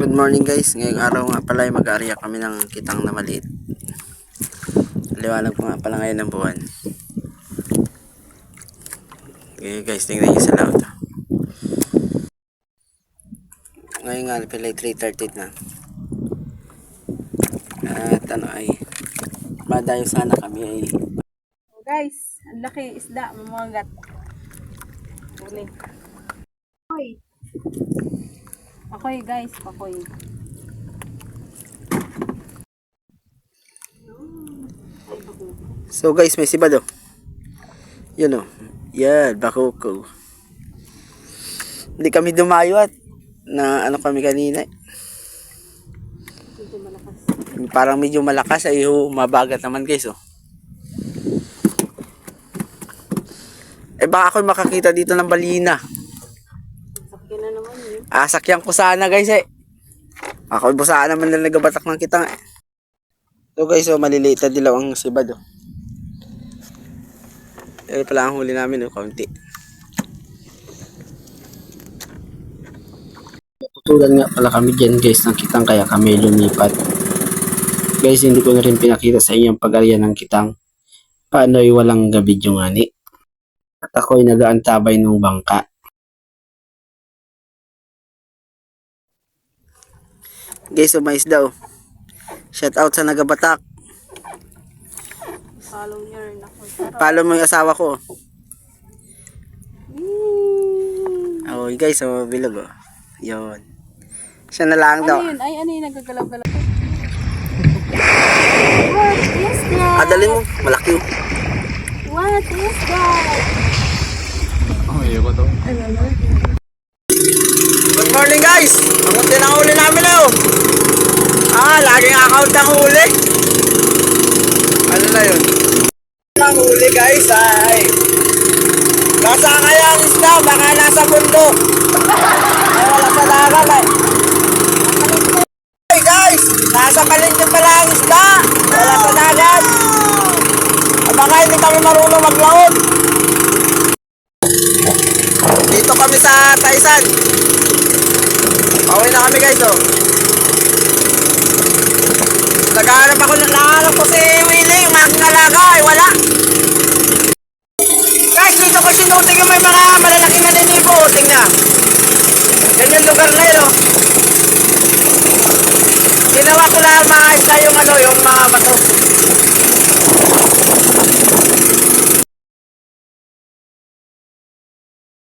Good morning guys. Ngayong araw nga pala ay mag-aarya kami ng kitang na maliit. Liwanag po nga pala ngayon ng buwan. Okay guys, tingnan nyo sa laot. Ngayon nga pala ay 3.30 na. At ano ay madayo sana kami ay Guys, ang laki isda, mamagat. Uli. Akoy. Akoy guys, akoy. So guys, may sibad oh. Yun oh. Yan, bakuko. Hindi kami dumayo at na ano kami kanina. Medyo malakas. Parang medyo malakas ay mabagat naman guys oh. Eh baka ako makakita dito ng balina. Sakyan na naman yun. Asakyan ko sana guys eh. Ako po sana naman na nagabatak ng kitang eh. So guys, oh, maliliit na dilaw ang sibad oh. Yan pala ang huli namin oh, kaunti. Tutulan nga pala kami dyan guys ng kitang kaya kami lumipat. Guys, hindi ko na rin pinakita sa inyo ang pag-arya ng kitang. Paano ay walang gabi yung ngani. At ako'y nagaantabay ng bangka. Guys, umayos daw. Shout out sa nagabatak. Follow nyo rin ako. Follow mo yung asawa ko. Whee! Oh, guys, oh, bilog oh. Yun. Siya na lang daw. Ano yun? Ay, ano yun? Nagagalaw-galaw. What is that? Adalin mo, malaki oh. What is that? Good morning guys! Ang unti ng huli namin na oh. Ah, laging account ang huli. Ano na yun? Ang huli guys ay... Nasa kaya ang isda, baka nasa bundok. Ay, wala sa dagat ay. Hey guys! Nasa palengke pala ang isda. Wala sa dagat. Ah, Baka hindi kami marunong maglaot. Dito kami sa Taisan. Pauwi na kami guys oh. Naghahanap ako ng nakahanap ko si Willie, yung ay wala. Guys, dito ko sinuting yung may mga malalaking naninipo, oh, tingnan. Yan yung lugar na yun oh. Ginawa ko lang mga isda yung ano, yung mga bato.